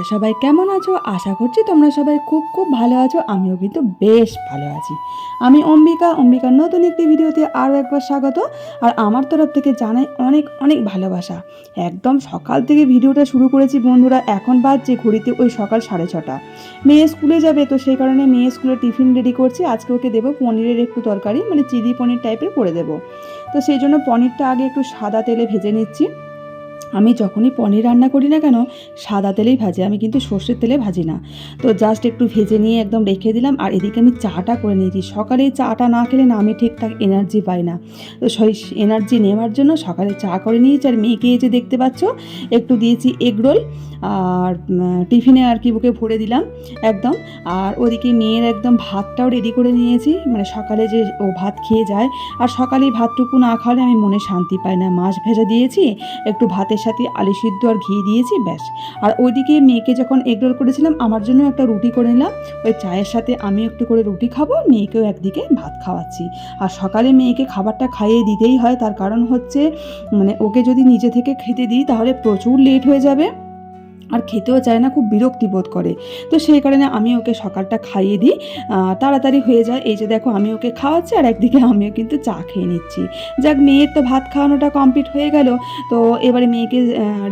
তোমরা সবাই কেমন আছো? আশা করছি তোমরা সবাই খুব খুব ভালো আছো। আমিও কিন্তু বেশ ভালো আছি। আমি অম্বিকা। অম্বিকার নতুন একটি ভিডিওতে আরও একবার স্বাগত। আর আমার তরফ থেকে জানাই অনেক অনেক ভালোবাসা। একদম সকাল থেকে ভিডিওটা শুরু করেছি বন্ধুরা, এখন বাজছে ঘড়িতে ওই সকাল সাড়ে ছটা। মেয়ে স্কুলে যাবে তো সেই কারণে মেয়ে স্কুলে টিফিন রেডি করছি। আজকে ওকে দেবো পনিরের একটু তরকারি মানে চিলি পনির টাইপের করে দেবো। তো সেই জন্য পনিরটা আগে একটু সাদা তেলে ভেজে নিচ্ছি। আমি যখনই পনির রান্না করি না কেন, সাদা তেলেই ভাজি, আমি কিন্তু সর্ষের তেলে ভাজি না। তো জাস্ট একটু ভেজে নিয়ে একদম রেখে দিলাম, আর এদিকে আমি চাটা করে নিয়েছি। সকালে চাটা না খেলে না আমি ঠিকঠাক এনার্জি পাই না। তো সেই এনার্জি নেওয়ার জন্য সকালে চা করে নিয়েছি, আর মেয়েকে এই যে দেখতে পাচ্ছ, একটু দিয়েছি এগ রোল আর টিফিনে আর কি বুকে ভরে দিলাম, একদম। আর ওদিকে মেয়ের একদম ভাতটাও রেডি করে নিয়েছি মানে সকালে যে ও ভাত খেয়ে যায়, আর সকালে ভাতটুকু না খাওয়ালে আমি মনে শান্তি পাই না। মাছ ভেজা দিয়েছি, একটু ভাতের সাথে আলু সিদ্ধ আর ঘি দিয়েছি, ব্যাস। আর ওইদিকে মেয়েকে যখন এগরোল করেছিলাম, আমার জন্য একটা রুটি করে নিলাম। ওই চায়ের সাথে আমি একটু করে রুটি খাব, মেয়েকেও একদিকে ভাত খাওয়াচ্ছি। আর সকালে মেয়েকে খাবারটা খাইয়ে দিতেই হয়, তার কারণ হচ্ছে মানে ওকে যদি নিজে থেকে খেতে দিই, তাহলে প্রচুর লেট হয়ে যাবে। আর খেতেও চায় না, খুব বিরক্তি বোধ করে। তো সেই কারণে আমি ওকে সকালটা খাইয়ে দিই তাড়াতাড়ি হয়ে যায়। এই যে দেখো, আমি ওকে খাওয়াচ্ছি আর একদিকে আমিও কিন্তু চা খেয়ে নিচ্ছি। যাক, মেয়ের তো ভাত খাওয়ানোটা কমপ্লিট হয়ে গেল। তো এবারে মেয়েকে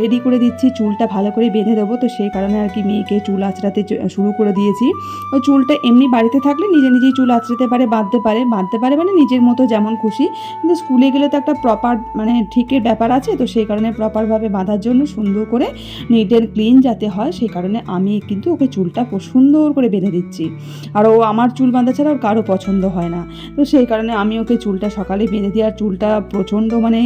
রেডি করে দিচ্ছি, চুলটা ভালো করে বেঁধে দেবো। তো সেই কারণে আর কি মেয়েকে চুল আঁচড়াতে শুরু করে দিয়েছি। ও চুলটা এমনি বাড়িতে থাকলে নিজে নিজেই চুল আঁচড়াতে পারে, বাঁধতে পারে। বাঁধতে পারে মানে নিজের মতো যেমন খুশি। কিন্তু স্কুলে গেলে তো একটা প্রপার মানে ঠিকের ব্যাপার আছে। তো সেই কারণে প্রপারভাবে বাঁধার জন্য সুন্দর করে নিট অ্যান্ড ক্লিন যাতে হয়, সেই কারণে আমি কিন্তু ওকে চুলটা সুন্দর করে বেঁধে দিচ্ছি। আর ও আমার চুল বাঁধা ছাড়া ওর কারও পছন্দ হয় না। তো সেই কারণে আমি ওকে চুলটা সকালে বেঁধে দিই আর চুলটা প্রচণ্ড মানে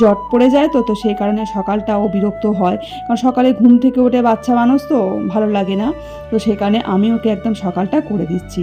জট পড়ে যায় তো তো সেই কারণে সকালটা ও বিরক্ত হয়। কারণ সকালে ঘুম থেকে ওঠে বাচ্চা মানুষ তো, ভালো লাগে না। তো সেই কারণে আমি ওকে একদম সকালটা করে দিচ্ছি।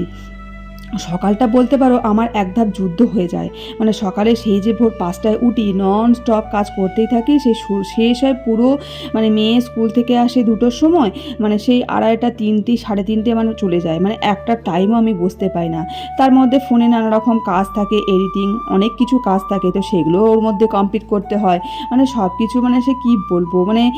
সকালটা বলতে পারো আমার এক ধাপ যুদ্ধ হয়ে যায়। মানে সকালে সেই যে ভোর পাঁচটায় উঠি নন স্টপ কাজ করতেই থাকি, সে সু- শেষ হয় পুরো মানে মেয়ে স্কুল থেকে আসে দুটোর সময় মানে সেই আড়াইটা তিনটে, সাড়ে তিনটে মানে চলে যায়। মানে একটা টাইমও আমি বসতে পাই না। তার মধ্যে ফোনে নানা রকম কাজ থাকে এডিটিং অনেক কিছু কাজ থাকে, তো সেগুলো ওর মধ্যে কমপ্লিট করতে হয়। মানে সব কিছু মানে সে কি বলব? মানে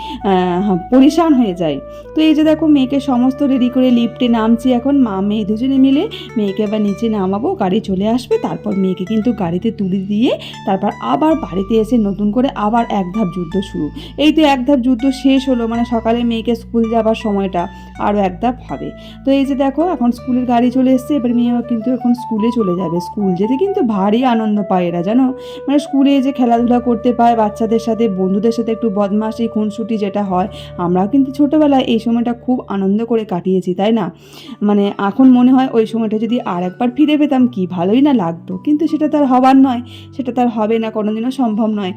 পরিশান হয়ে যায়। তো এই যে দেখো, মেয়েকে সমস্ত রেডি করে লিফটে নামছি এখন, মা, মেয়ে দুজনে মিলে, মেয়েকে এবার নিচে নামাবো, গাড়ি চলে আসবে, তারপর মেয়েকে কিন্তু গাড়িতে তুলে দিয়ে তারপর আবার বাড়িতে এসে নতুন করে আবার এক ধাপ যুদ্ধ শুরু। এই তো এক ধাপ যুদ্ধ শেষ হলো মানে সকালে মেয়েকে স্কুল যাবার সময়টা আরও এক ধাপ হবে। তো এই যে দেখো, এখন স্কুলের গাড়ি চলে এসছে, এবার মেয়েও কিন্তু এখন স্কুলে চলে যাবে। স্কুল যেতে কিন্তু ভারী আনন্দ পায় এরা, জানো? মানে স্কুলে যে খেলাধুলা করতে পায়, বাচ্চাদের সাথে, বন্ধুদের সাথে একটু বদমাশি, খুনসুটি যেটা হয়, আমরাও কিন্তু ছোটোবেলায় এই সময়টা খুব আনন্দ করে কাটিয়েছি, তাই না? মানে এখন মনে হয় ওই সময়টা যদি আর একবার ফিরে পেতাম কি ভালোই না লাগতো। কিন্তু সেটা তার হবার নয় সেটা তার হবে না কোনোদিনও সম্ভব নয়।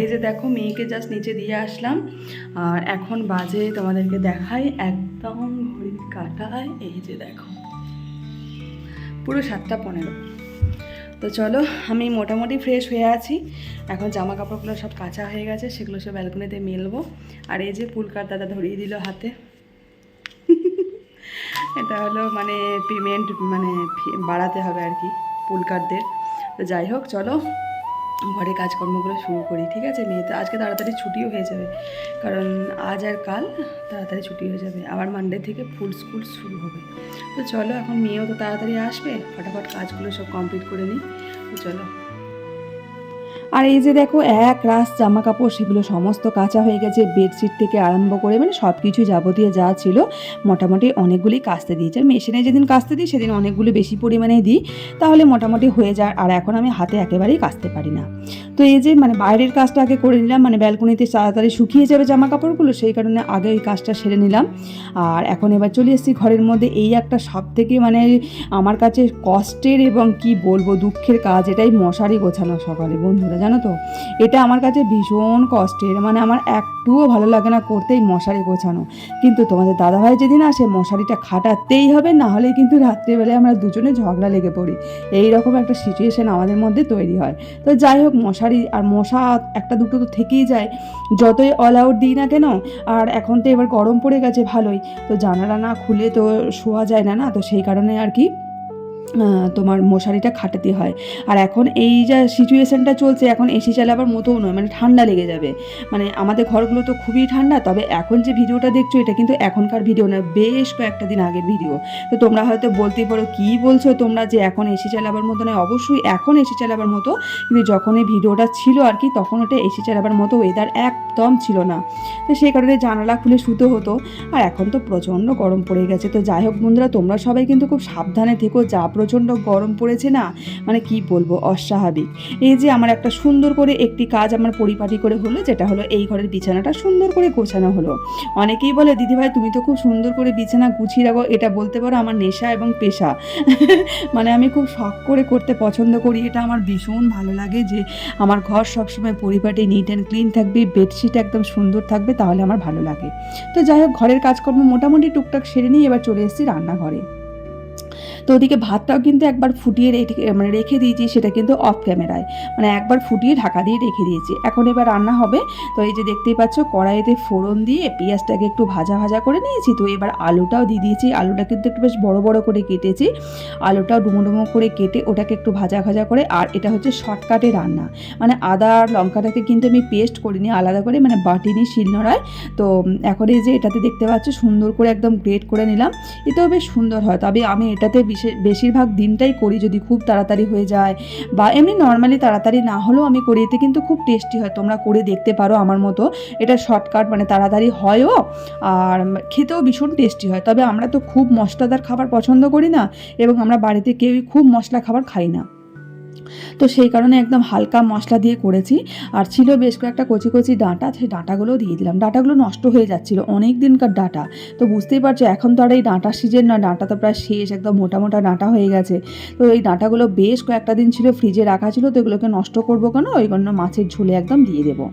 এই যে দেখো মেয়েকে জাস্ট নিচে দিয়ে আসলাম। আর এখন বাজে তোমাদেরকে দেখাই একদম ঘড়ির কাটায়। এই যে দেখো পুরো সাতটা পনেরো। তো চলো আমি মোটামুটি ফ্রেশ হয়ে আছি। এখন জামা কাপড়গুলো সব কাঁচা হয়ে গেছে সেগুলো সব ব্যালকনিতে মেলবো। আর এই যে পুলকার দাদা ধরিয়ে দিল হাতে। এটা হলো মানে পেমেন্ট মানে বাড়াতে হবে আর কি পুলকারদের তো যাই হোক, চলো ঘরে কাজকর্মগুলো শুরু করি, ঠিক আছে? মেয়ে তো আজকে তাড়াতাড়ি ছুটিও হয়ে যাবে, কারণ আজ আর কাল তাড়াতাড়ি ছুটি হয়ে যাবে। আবার মানডে থেকে ফুল স্কুল শুরু হবে। তো চলো, এখন মেয়েও তো তাড়াতাড়ি আসবে, ফটাফট কাজগুলো সব কমপ্লিট করে নিই। তো চলো। আর এই যে দেখো, এক রাস জামা কাপড় সেগুলো সমস্ত কাঁচা হয়ে গেছে, বেডশিট থেকে আরম্ভ করে মানে সব কিছু যাবতীয় যা ছিল, মোটামুটি অনেকগুলি কাচতে দিয়েছে। আর মেশিনে যেদিন কাচতে দিই, সেদিন অনেকগুলো বেশি পরিমাণে দিই, তাহলে মোটামুটি হয়ে যায়, আর এখন আমি হাতে একেবারেই কাচতে পারি না। তো এই যে মানে বাইরের কাজটা আগে করে নিলাম মানে ব্যালকনিতে তাড়াতাড়ি শুকিয়ে যাবে জামা কাপড়গুলো সেই কারণে আগে ওই কাজটা সেরে নিলাম। আর এখন এবার চলে এসেছি ঘরের মধ্যে, এই একটা সব থেকে মানে আমার কাছে কষ্টের এবং কি বলব, দুঃখের কাজ, এটাই মশারি গোছানো সকালে, বন্ধুরা জানো তো? এটা আমার কাছে ভীষণ কষ্টের। মানে আমার একটুও ভালো লাগে না করতেই মশারি গোছানো। কিন্তু তোমাদের দাদাভাই যেদিন আসে, মশারিটা খাটাতেই হবে, না হলে কিন্তু রাত্রিবেলায় আমরা দুজনে ঝগড়া লেগে পড়ি। এই রকম একটা সিচুয়েশন আমাদের মধ্যে তৈরি হয়। তো যাই হোক, মশারি আর মশা একটা দুটো তো থেকেই যায়। যতই অল আউট দিই না কেন, আর এখন তো এবার গরম পড়ে গেছে ভালোই। তো জানালা না খুলে তো শোয়া যায় না না? তো সেই কারণে আর কি তোমার মশারিটা খাটাতে হয়। আর এখন এই যা সিচুয়েশানটা চলছে, এখন এসি চালাবার মতোও নয় মানে ঠান্ডা লেগে যাবে। মানে আমাদের ঘরগুলো তো খুবই ঠান্ডা, তবে এখন যে ভিডিওটা দেখছ, এটা কিন্তু এখনকার ভিডিও না, বেশ কয়েকটা দিন আগের ভিডিও। তো তোমরা হয়তো বলতেই পারো, কী বলছো তোমরা যে এখন এসি চালাবার মতো নয়? অবশ্যই এখন এসি চালাবার মতো, কিন্তু যখন এই ভিডিওটা ছিল আর কি, তখন ওটা এসি চালাবার মতো ওয়েদার একদম ছিল না। তো সেই কারণে জানালা খুলে শুতে হতো, আর এখন তো প্রচণ্ড গরম পড়ে গেছে। তো যাই হোক বন্ধুরা, তোমরা সবাই কিন্তু খুব সাবধানে থেকো, যা প্রচণ্ড গরম পড়েছে না? মানে কি বলব, অস্বাভাবিক। এই যে আমার একটা সুন্দর করে একটি কাজ আমার পরিপাটি করে হলো, যেটা হলো এই ঘরের বিছানাটা সুন্দর করে গোছানো হলো। অনেকেই বলে, দিদিভাই, তুমি তো খুব সুন্দর করে বিছানা গুছিয়ে রাখো, এটা বলতে পারো আমার নেশা এবং পেশা। মানে আমি খুব শখ করে করতে পছন্দ করি, এটা আমার ভীষণ ভালো লাগে যে আমার ঘর সবসময় পরিপাটি নিট অ্যান্ড ক্লিন থাকবে বেডশিট একদম সুন্দর থাকবে, তাহলে আমার ভালো লাগে। তো যাই হোক, ঘরের কাজকর্ম মোটামুটি টুকটাক সেরে নিয়ে এবার চলে এসেছি রান্নাঘরে। তো ওদিকে ভাতটাও কিন্তু একবার ফুটিয়ে মানে রেখে দিয়েছি, সেটা কিন্তু অফ ক্যামেরায় মানে একবার ফুটিয়ে ঢাকা দিয়ে রেখে দিয়েছি। এখন এবার রান্না হবে। তো এই যে দেখতেই পাচ্ছ, কড়াইতে ফোড়ন দিয়ে পেঁয়াজটাকে একটু ভাজা ভাজা করে নিয়েছি। তো এবার আলুটাও দিয়ে দিয়েছি। আলুটা কিন্তু একটু বেশ বড় বড় করে কেটেছি। আলুটাও ডুমো ডুমো করে কেটে ওটাকে একটু ভাজা ভাজা করে, আর এটা হচ্ছে শর্টকাটে রান্না। মানে আদা আর লঙ্কাটাকে কিন্তু আমি পেস্ট করিনি, আলাদা করে মানে বাটিনি শিলনোড়ায়। তো এখন এই যে এটাতে দেখতে পাচ্ছ, সুন্দর করে একদম গ্রেট করে নিলাম। এটাও বেশ সুন্দর হয়। তবে আমি এটাতে বেশিরভাগ দিনটাই করি যদি খুব তাড়াতাড়ি হয়ে যায়। বা এমনি নর্মালি তাড়াতাড়ি না হলেও আমি করি, এতে কিন্তু খুব টেস্টি হয়। তোমরা করে দেখতে পারো আমার মতো। এটা শর্টকাট মানে তাড়াতাড়ি হয়ও আর খেতেও ভীষণ টেস্টি হয়। তবে আমরা তো খুব মশলাদার খাবার পছন্দ করি না এবং আমরা বাড়িতে কেউই খুব মশলা খাবার খাই না। তো সেই কারণে একদম হালকা মশলা দিয়ে করেছি। আর ছিল বেশ কয়েকটা কচি কচি ডাঁটা, সেই ডাঁটাগুলোও দিয়ে দিলাম। ডাঁটাগুলো নষ্ট হয়ে যাচ্ছিল অনেক দিনকার ডাঁটা। তো বুঝতেই পারছ, এখন তো আর এই ডাঁটা সিজন না, ডাঁটা তো প্রায় শেষ, একদম মোটা মোটা ডাঁটা হয়ে গেছে। তো এই ডাঁটাগুলো বেশ কয়েকটা দিন ছিল ফ্রিজে রাখা ছিল, তো এগুলোকে নষ্ট করব কেন? ওই জন্য মাছের ঝোলে একদম দিয়ে দেবো।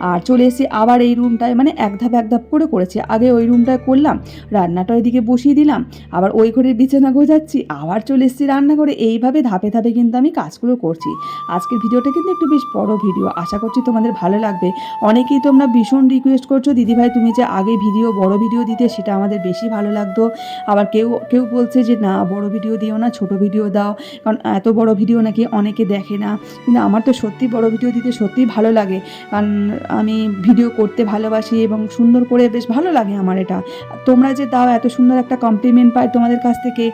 আর চলে এসেছি আবার এই রুমটায় মানে এক ধাপ এক ধাপ করে করেছি। আগে ওই রুমটায় করলাম, রান্নাটা ওইদিকে বসিয়ে দিলাম, আবার ওই ঘরের বিছানা গোজাচ্ছি, আবার চলে এসেছি রান্না করে এইভাবে ধাপে ধাপে কিন্তু আমি কাজগুলো করছি। আজকের ভিডিওটা কিন্তু একটু বেশ বড় ভিডিও। আশা করছি তোমাদের ভালো লাগবে। অনেকেই তোমরা ভীষণ রিকোয়েস্ট করছ, দিদিভাই, তুমি যে আগে ভিডিও, বড় ভিডিও দিতে, সেটা আমাদের বেশি ভালো লাগতো। আবার কেউ কেউ বলছে যে, না, বড় ভিডিও দিও না, ছোট ভিডিও দাও। কারণ এত বড় ভিডিও নাকি অনেকে দেখে না। কিন্তু আমার তো সত্যি বড় ভিডিও দিতে সত্যিই ভালো লাগে। কারণ আমি ভিডিও করতে ভালোবাসি এবং সুন্দর করে বেশ ভালো লাগে আমার এটা। তোমরা যে দাও এত সুন্দর একটা কমপ্লিমেন্ট পাই তোমাদের কাছ থেকে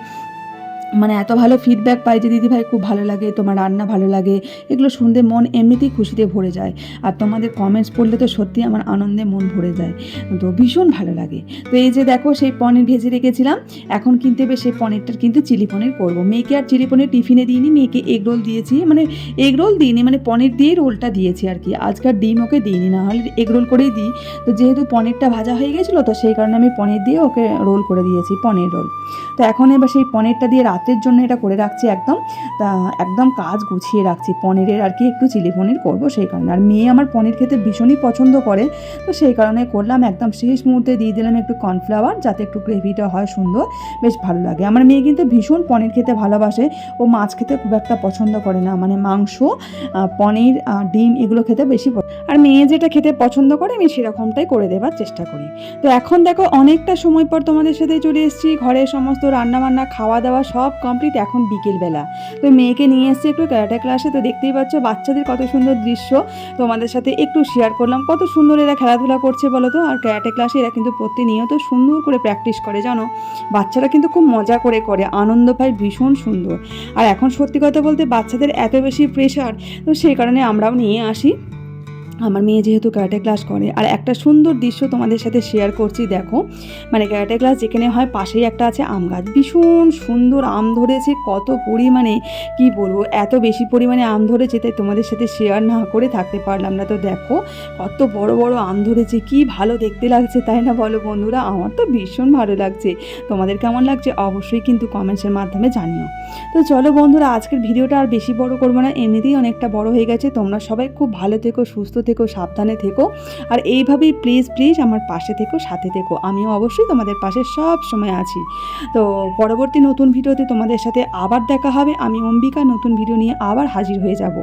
মানে এত ভালো ফিডব্যাক পাই যে দিদিভাই খুব ভালো লাগে, তোমার রান্না ভালো লাগে। এগুলো শুনতে মন এমনিতেই খুশিতে ভরে যায়। আর তোমাদের কমেন্টস পড়লে তো সত্যি আমার আনন্দে মন ভরে যায়। তো ভীষণ ভালো লাগে। তো এই যে দেখো, সেই পনির ভেজে রেখেছিলাম। এখন কিনতে হবে সেই পনিরটার কিন্তু চিলি পনির করব। মেয়েকে আর চিলি পনির টিফিনে দিইনি, মেয়েকে এগ রোল দিয়েছি। মানে এগ রোল দিইনি মানে পনির দিয়ে রোলটা দিয়েছি আর কি। আজকাল ডিম ওকে দিইনি, না হলে এগ রোল করেই দিই। তো যেহেতু পনিরটা ভাজা হয়ে গেছিল, তো সেই কারণে আমি পনির দিয়ে ওকে রোল করে দিয়েছি, পনির রোল তো এখন এবার সেই পনিরটা দিয়ে রাতের জন্য এটা করে রাখছি একদম, তা একদম কাজ গুছিয়ে রাখছি। পনিরের আর কি একটু চিলি পনির করব সেই কারণে। আর মেয়ে আমার পনির খেতে ভীষণই পছন্দ করে, তো সেই কারণে করলাম একদম শেষ মুহূর্তে দিয়ে দিলাম একটু কর্নফ্লাওয়ার, যাতে একটু গ্রেভিটা হয় সুন্দর, বেশ ভালো লাগে। আমার মেয়ে কিন্তু ভীষণ পনির খেতে ভালোবাসে, ও মাছ খেতে খুব একটা পছন্দ করে না মানে মাংস পনির ডিম এগুলো খেতে বেশি আর মেয়ে যেটা খেতে পছন্দ করে, আমি সেরকমটাই করে দেওয়ার চেষ্টা করি। তো এখন দেখো অনেকটা সময় পর তোমাদের সাথে চলে এসেছি, ঘরে সমস্ত রান্না বান্না খাওয়া দাওয়া সব কমপ্লিট এখন বিকেলবেলা। তো মেয়েকে নিয়ে এসেছি একটু ক্যারাটে ক্লাসে, তো দেখতেই পাচ্ছ বাচ্চাদের কত সুন্দর দৃশ্য। তোমাদের সাথে একটু শেয়ার করলাম কত সুন্দর এরা খেলাধুলা করছে বলো তো? আর ক্যারাটে ক্লাসে এরা কিন্তু প্রতিনিয়ত সুন্দর করে প্র্যাকটিস করে, জানো? বাচ্চারা কিন্তু খুব মজা করে করে, আনন্দ পায়, ভীষণ সুন্দর। আর এখন সত্যি কথা বলতে বাচ্চাদের এত বেশি প্রেশার তো সেই কারণে আমরাও নিয়ে আসি। আমার মেয়ে যেহেতু ক্যারাটে ক্লাস করে, আর একটা সুন্দর দৃশ্য তোমাদের সাথে শেয়ার করছি, দেখো। মানে ক্যারাটে ক্লাস যেখানে হয়, পাশেই একটা আছে আম গাছ। ভীষণ সুন্দর আম ধরেছে, কত পরিমাণে, কি বলব, এত বেশি পরিমাণে আম ধরেছে, তাই তোমাদের সাথে শেয়ার না করে থাকতে পারলাম না। তো দেখো, কত বড় বড় আম ধরেছে, কি ভালো দেখতে লাগছে, তাই না বলো বন্ধুরা? আমার তো ভীষণ ভালো লাগছে। তোমাদের কেমন লাগছে? অবশ্যই কিন্তু কমেন্টসের মাধ্যমে জানিও। তো চলো বন্ধুরা, আজকের ভিডিওটা আর বেশি বড় করব না, এমনিতেই অনেকটা বড় হয়ে গেছে। তোমরা সবাই খুব ভালো থেকো, সুস্থ থেকো, সাবধানে থেকো। আর এইভাবেই প্লিজ প্লিজ আমার পাশে থেকো, সাথে থেকো। আমিও অবশ্যই তোমাদের পাশে সব সময় আছি। তো পরবর্তী নতুন ভিডিওতে তোমাদের সাথে আবার দেখা হবে। আমি অম্বিকা, নতুন ভিডিও নিয়ে আবার হাজির হয়ে যাব।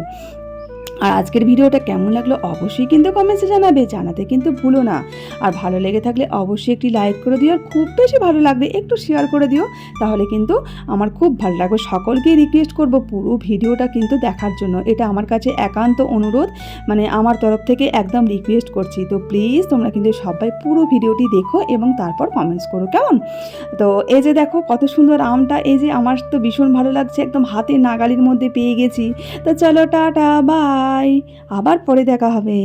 আর আজকের ভিডিওটা কেমন লাগল অবশ্যই কিন্তু কমেন্টসে জানাবে, জানাতে কিন্তু ভুলো না। আর ভালো লেগে থাকলে অবশ্যই একটি লাইক করে দিও, আর খুব বেশি ভালো লাগবে একটু শেয়ার করে দিও। তাহলে কিন্তু আমার খুব ভালো লাগবে, সকলকেই রিকোয়েস্ট করব পুরো ভিডিওটা কিন্তু দেখার জন্য। এটা আমার কাছে একান্ত অনুরোধ মানে আমার তরফ থেকে একদম রিকোয়েস্ট করছি। তো প্লিজ তোমরা কিন্তু সবাই পুরো ভিডিওটি দেখো এবং তারপর কমেন্টস করো, কেমন? তো এই যে দেখো কত সুন্দর আমটা, এই যে আমার তো ভীষণ ভালো লাগছে, একদম হাতে নাগালির মধ্যে পেয়ে গেছি। তো চলো টাটা বাই আবার পরে দেখা হবে।